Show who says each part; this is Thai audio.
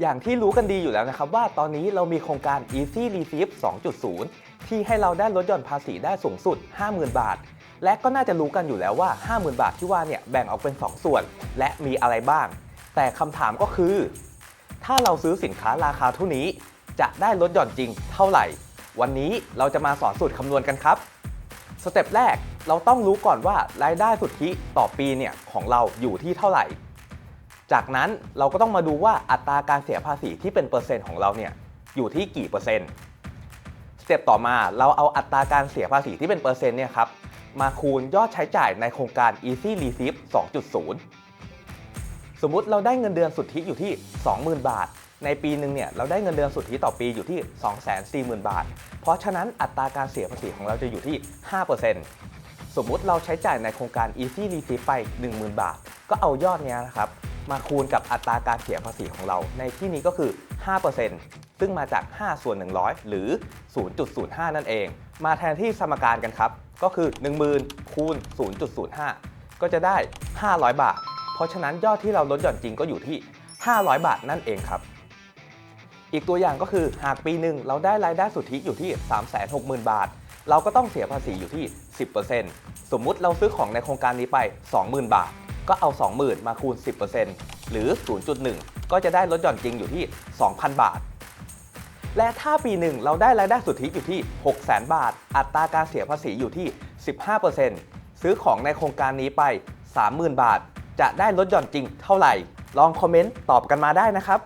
Speaker 1: อย่างที่รู้กันดีอยู่แล้วนะครับว่าตอนนี้เรามีโครงการ Easy Receive 2.0 ที่ให้เราได้ลดหย่อนภาษีได้สูงสุด 50,000 บาท และก็น่าจะรู้กันอยู่แล้วว่า 50,000 บาทที่ว่าเนี่ยแบ่งออกเป็น 2 ส่วน และมีอะไรบ้าง แต่คำถามก็คือ ถ้าเราซื้อสินค้าราคาเท่านี้ จะได้ลดหย่อนจริงเท่าไหร่ วันนี้เราจะมาสอนสูตรคำนวณกันครับสเต็ปแรกเราต้องรู้ก่อนว่ารายได้สุทธิต่อปีเนี่ยของเราอยู่ที่เท่าไหร่ จากนั้นเราก็ต้องมาดูว่าอัตราการเสียภาษีที่เป็นเปอร์เซ็นต์ของเราเนี่ยอยู่ที่กี่เปอร์เซ็นต์สเต็ปต่อมาเราเอาอัตราการเสียภาษีที่เป็นเปอร์เซ็นต์เนี่ยครับมาคูณยอดใช้จ่ายในโครงการ Easy Receive 2.0 สมมุติเราได้เงินเดือนสุทธิอยู่ที่ 20,000 บาท ในปีหนึ่งเนี่ยเราได้เงินเดือนสุทธิต่อปีอยู่ที่ 240,000 บาท เพราะฉะนั้นอัตราการเสียภาษีของเราจะอยู่ที่ 5%สมมุติเราใช้จ่ายในโครงการ Easy Receive ไป 10,000 บาท ก็เอายอดเนี้ยนะครับ มาคูณกับอัตราการเสียภาษีของเรา ในที่นี้ก็คือ 5%ซึ่งมาจาก 5 ส่วน 100 หรือ 0.05 นั่นเอง มาแทนที่สมการกันครับ ก็คือ 10,000คูณ 0.05 ก็จะได้ 500 บาท เพราะฉะนั้นยอดที่เราลดหย่อนจริงก็อยู่ที่ 500 บาทนั่นเองครับ อีกตัวอย่างก็คือหากปีหนึ่งเราได้รายได้สุทธิอยู่ที่ 360,000 บาท เราก็ต้องเสียภาษีอยู่ที่ 10%สมมุติเราซื้อของในโครงการนี้ไป 20,000 บาท ก็เอา 20,000 มาคูณ 10%หรือ 0.1 ก็จะได้ลดหย่อนจริงอยู่ที่ 2,000 บาท และถ้าปีหนึ่งเราได้รายได้สุทธิอยู่ที่ 600,000 บาท อัตราการเสียภาษีอยู่ที่ 15%ซื้อของในโครงการนี้ไป 30,000 บาท จะได้ลดหย่อนจริงเท่าไหร่ ลองคอมเมนต์ตอบกันมาได้นะครับ